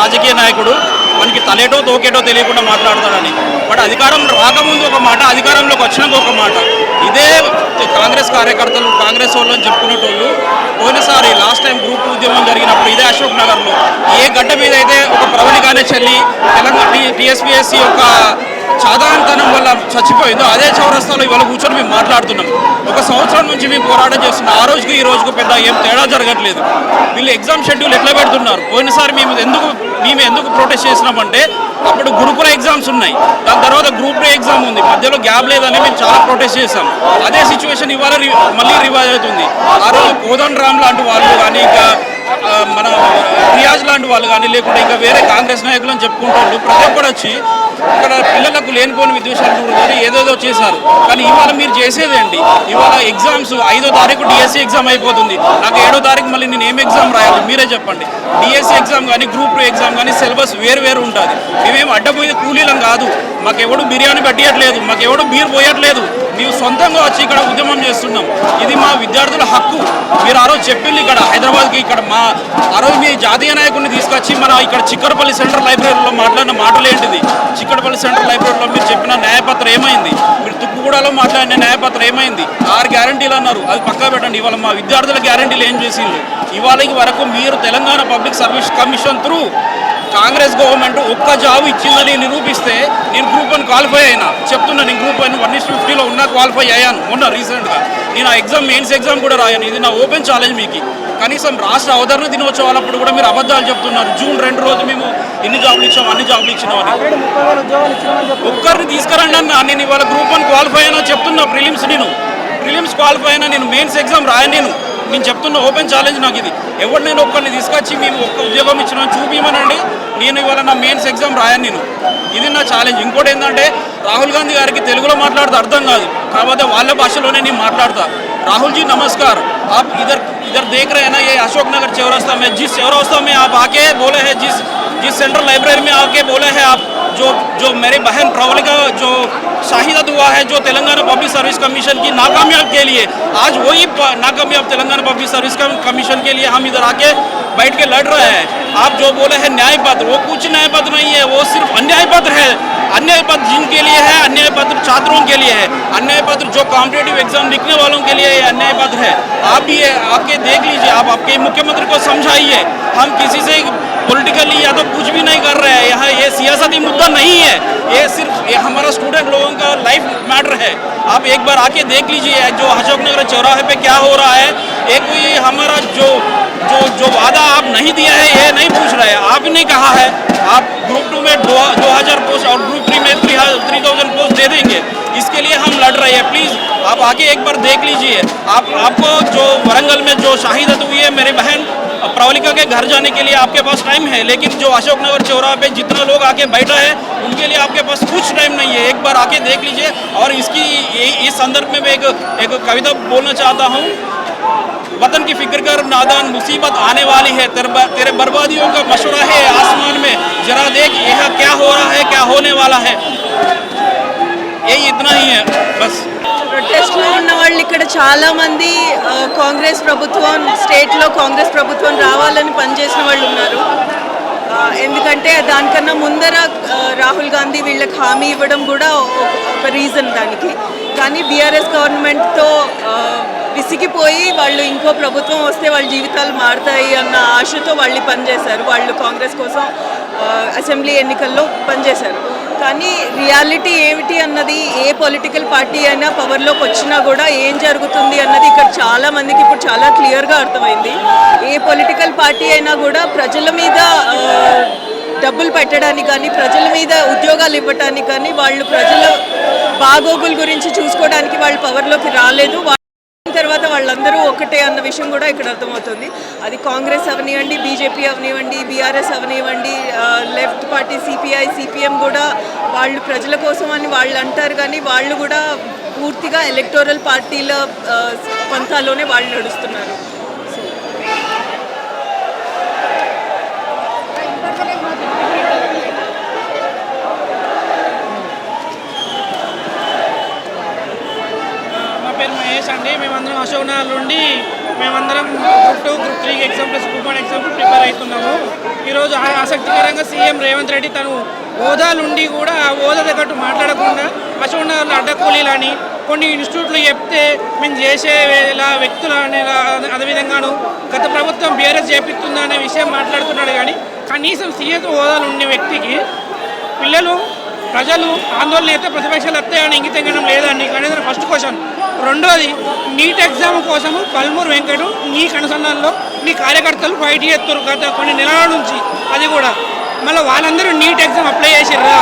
రాజకీయ నాయకుడు మనకి తలేటో తోకేటో తెలియకుండా మాట్లాడతాడని బట్ అధికారం రాకముందు ఒక మాట అధికారంలోకి వచ్చినాక ఒక మాట ఇదే కాంగ్రెస్ కార్యకర్తలు కాంగ్రెస్ వాళ్ళు అని చెప్పుకునేటోళ్ళు పోయినసారి లాస్ట్ టైం గ్రూప్ ఉద్యమం జరిగినప్పుడు ఇదే అశోక్ నగర్లో ఏ గడ్డ మీద అయితే ఒక ప్రవళిగానే చెల్లి తెలంగాణ టీఎస్పీఎస్సీ యొక్క సాధారణతనం వల్ల చచ్చిపోయిందో అదే చౌరస్తాలో ఇవాళ కూర్చొని మేము మాట్లాడుతున్నాం. ఒక సంవత్సరం నుంచి మేము పోరాటం చేస్తున్నాం. ఆ రోజుకి ఈ రోజుకు పెద్ద ఏం తేడా జరగట్లేదు. వీళ్ళు ఎగ్జామ్ షెడ్యూల్ ఎట్లా పెడుతున్నారు? పోయినసారి మేము ఎందుకు మేము ఎందుకు ప్రొటెస్ట్ చేసినామంటే అప్పుడు గురుకుల ఎగ్జామ్స్ ఉన్నాయి. దాని తర్వాత గ్రూప్ డే ఎగ్జామ్ ఉంది. మధ్యలో గ్యాప్ లేదని మేము చాలా ప్రొటెస్ట్ చేసాం అదే సిచ్యువేషన్ ఇవాళ రి- మళ్ళీ రివైజ్ అవుతుంది. ఆ రోజు కోదండ్ రామ్ లాంటి వాళ్ళు కానీ ఇంకా మన రియాజ్ లాంటి వాళ్ళు కానీ లేకుంటే ఇంకా వేరే కాంగ్రెస్ నాయకులు అని చెప్పుకుంటారు ప్రతి ఒక్కరు వచ్చి ఇక్కడ పిల్లలకు లేనిపోని విద్వేషాలు కానీ ఏదేదో చేశారు. కానీ ఇవాళ మీరు చేసేదేంటి ఇవాళ ఎగ్జామ్స్ ఐదో తారీఖు డిఎస్సి ఎగ్జామ్ అయిపోతుంది. నాకు ఏడో తారీఖు మళ్ళీ నేను ఏం ఎగ్జామ్ రాయాలి? మీరే చెప్పండి. డిఎస్సి ఎగ్జామ్ కానీ గ్రూప్ టూ ఎగ్జామ్ కానీ సిలబస్ వేరు వేరు ఉంటుంది. మేమేం అడ్డపోయేది కూలీలం కాదు. మాకెవడు బిర్యానీ పెట్టియట్లేదు. మాకెవడు బీర్ పోయట్లేదు. మేము సొంతంగా వచ్చి ఇక్కడ ఉద్యమం చేస్తున్నాం. ఇది మా విద్యార్థుల హక్కు. మీరు ఆ రోజు చెప్పింది ఇక్కడ హైదరాబాద్కి ఇక్కడ మా ఆ రోజు మీ జాతీయ నాయకుడిని తీసుకొచ్చి మన ఇక్కడ చిక్కడపల్లి సెంట్రల్ లైబ్రరీలో మాట్లాడిన మాటలు ఏంటిది? చిక్కడపల్లి సెంట్రల్ లైబ్రరీలో మీరు చెప్పిన న్యాయపత్రం ఏమైంది? మీరు తుక్కుగూడలో మాట్లాడిన న్యాయపత్రం ఏమైంది? ఆరు గ్యారంటీలు అన్నారు. అది పక్కా పెట్టండి. ఇవాళ మా విద్యార్థుల గ్యారంటీలు ఏం చేసిండ్రు? ఇవాళకి వరకు మీరు Telangana public service commission through Congress government ఒక్క జాబ్ ఇచ్చిందని నిరూపిస్తే నేను గ్రూప్ వన్ క్వాలిఫై అయినా. చెప్తున్నా నేను గ్రూప్ వన్ వన్ ఇస్ ఫిఫ్టీలో ఉన్నా క్వాలిఫై అయ్యాను. మొన్న రీసెంట్గా. నేను ఆ ఎగ్జామ్ మెయిన్స్ ఎగ్జామ్ కూడా రాయాను. ఇది నా ఓపెన్ ఛాలెంజ్ మీకు. కనీసం రాష్ట్ర అవతరణ దినోత్సవాలప్పుడు కూడా మీరు అబద్ధాలు చెప్తున్నారు. జూన్ రెండు రోజు మేము ఇన్ని జాబులు ఇచ్చాం అన్ని జాబులు ఇచ్చినాం అని ఒక్కరిని తీసుకురండి అన్న. నేను ఇవాళ గ్రూప్ వన్ క్వాలిఫై అయినా చెప్తున్నా ప్రిలిమ్స్ నేను. ప్రిలిమ్స్ క్వాలిఫై అయినా నేను. మెయిన్స్ ఎగ్జామ్ రాయను నేను. నేను చెప్తున్న ఓపెన్ ఛాలెంజ్ నాకు ఇది ఎవరు నేను ఒక్కరిని తీసుకొచ్చి మేము ఒక్క ఉద్యోగం ఇచ్చినా చూపిమనండి నేను ఇవాళ నా మెయిన్స్ ఎగ్జామ్ రాయను నేను ఇది నా ఛాలెంజ్ ఇంకోటి ఏంటంటే రాహుల్ గాంధీ గారికి తెలుగులో మాట్లాడితే అర్థం కాదు కాకపోతే వాళ్ళ భాషలోనే నేను మాట్లాడతా राहुल जी नमस्कार आप इधर इधर देख रहे हैं ना ये अशोक नगर चौरास्ता में जिस चौरास्ता में आप आके बोले हैं जिस जिस सेंट्रल लाइब्रेरी में आके बोले हैं आप जो जो मेरी बहन प्रवलिका जो शाहिदत हुआ है, जो तेलंगाना पब्लिक सर्विस कमीशन की नाकामयाब के लिए, आज वही नाकामयाब तेलंगाना पब्लिक सर्विस कमीशन के लिए हम इधर आके बैठ के लड़ रहे हैं। आप जो बोले हैं न्याय पत्र वो कुछ न्याय पत्र नहीं है, वो सिर्फ़ अन्याय पत्र है। अन्याय पत्र जिनके लिए है, अन्याय पत्र छात्रों के लिए है। अन्याय पत्र जो कॉम्पिटेटिव एग्ज़ाम लिखने वालों के लिए अन्याय पत्र है। आप ये आके देख लीजिए, आप आपके मुख्यमंत्री को समझाइए। हम किसी से पॉलिटिकली या तो कुछ भी नहीं कर रहे हैं। यहाँ ये सियासती मुद्दा नहीं है। ये सिर्फ़, ये हमारा स्टूडेंट लोगों का लाइफ मैटर है। आप एक बार आके देख लीजिए जो अशोक नगर चौराहे पे क्या हो रहा है। एक कोई हमारा जो जो जो वादा आप नहीं दिया है, ये नहीं पूछ रहे हैं। आप नहीं कहा है, आप ग्रुप टू में दो दो हज़ार पोस्ट और ग्रुप थ्री में थ्री थ्री थाउज़ेंड पोस्ट दे देंगे। इसके लिए हम लड़ रहे हैं। प्लीज़ आप आके एक बार देख लीजिए। आप, आपको जो वरंगल में जो शाहिदत हुई है, मेरी बहन प्रवलिका के घर जाने के लिए आपके पास टाइम है, लेकिन जो अशोक नगर चौराहा पे जितना लोग आके बैठा है, उनके लिए आपके पास कुछ टाइम नहीं है। एक बार आके देख लीजिए, और इसकी इस संदर्भ में मैं एक एक कविता बोलना चाहता हूँ। वतन की फ़िक्र कर, नादान मुसीबत आने वाली है। तेरे बर्बादियों का मशुरा है आसमान में। जरा देख, यह क्या हो रहा है, क्या होने वाला है। यही इतना ही है, बस। ఇక్కడ చాలా మంది కాంగ్రెస్ ప్రభుత్వం స్టేట్లో కాంగ్రెస్ ప్రభుత్వం రావాలని పనిచేసిన వాళ్ళు ఉన్నారు. ఎందుకంటే దానికన్నా ముందర రాహుల్ గాంధీ వీళ్ళకి హామీ ఇవ్వడం కూడా ఒక- రీజన్ దానికి. కానీ బీఆర్ఎస్ గవర్నమెంట్తో విసిగిపోయి వాళ్ళు ఇంకో ప్రభుత్వం వస్తే వాళ్ళ జీవితాలు మారుతాయి అన్న ఆశతో వాళ్ళు పనిచేశారు. వాళ్ళు కాంగ్రెస్ కోసం అసెంబ్లీ ఎన్నికల్లో పనిచేశారు. కానీ రియాలిటీ ఏమిటి అన్నది ఏ పొలిటికల్ పార్టీ అయినా పవర్లోకి వచ్చినా కూడా ఏం జరుగుతుంది అన్నది ఇక్కడ చాలా మందికి ఇప్పుడు చాలా క్లియర్గా అర్థమైంది. ఏ పొలిటికల్ పార్టీ అయినా కూడా ప్రజల మీద డబ్బులు పెట్టడానికి కానీ ప్రజల మీద ఉద్యోగాలు ఇవ్వటానికి కానీ వాళ్ళు ప్రజల బాగోగుల గురించి చూసుకోవడానికి వాళ్ళు పవర్లోకి రాలేదు. వాళ్ళందరూ ఒకటే అన్న విషయం కూడా ఇక్కడ అర్థమవుతుంది. అది కాంగ్రెస్ అవనివ్వండి బీజేపీ అవనివ్వండి బీఆర్ఎస్ అవనివ్వండి లెఫ్ట్ పార్టీ సిపిఐ సిపిఎం కూడా వాళ్ళు ప్రజల కోసం అని వాళ్ళు అంటారు కానీ వాళ్ళు కూడా పూర్తిగా ఎలక్టోరల్ పార్టీల పంతాల్లోనే వాళ్ళు నడుస్తున్నారు. పేరు మహేష్ అండి. మేమందరం అశోక్ నగర్ నుండి మేమందరం group two group three exam plus group one exam prepare అవుతున్నాము ఈరోజు ఆసక్తికరంగా సీఎం రేవంత్ రెడ్డి తను హోదాలుండి కూడా ఆ హోదా తగ్గట్టు మాట్లాడకుండా అశోక్ అడ్డకూలీలని కొన్ని ఇన్స్టిట్యూట్లు చెప్తే మేము చేసే ఇలా వ్యక్తులు అనే అదేవిధంగాను గత ప్రభుత్వం బీఆర్ఎస్ చేపిస్తుందా అనే విషయం మాట్లాడుతున్నాడు కానీ కనీసం సీఎస్ హోదాలు ఉండే వ్యక్తికి పిల్లలు ప్రజలు ఆందోళన అయితే ప్రతిపక్షాలు వస్తాయని ఇంగితంగడం లేదండి అనేది ఫస్ట్ క్వశ్చన్ రెండోది నీట్ ఎగ్జామ్ కోసము పల్మూరు వెంకటు నీ కనుసంధానంలో నీ కార్యకర్తలు ఫైట్ చేస్తారు గత కొన్ని నెలల నుంచి. అది కూడా. మళ్ళీ వాళ్ళందరూ నీట్ ఎగ్జామ్ అప్లై చేసిర్రా?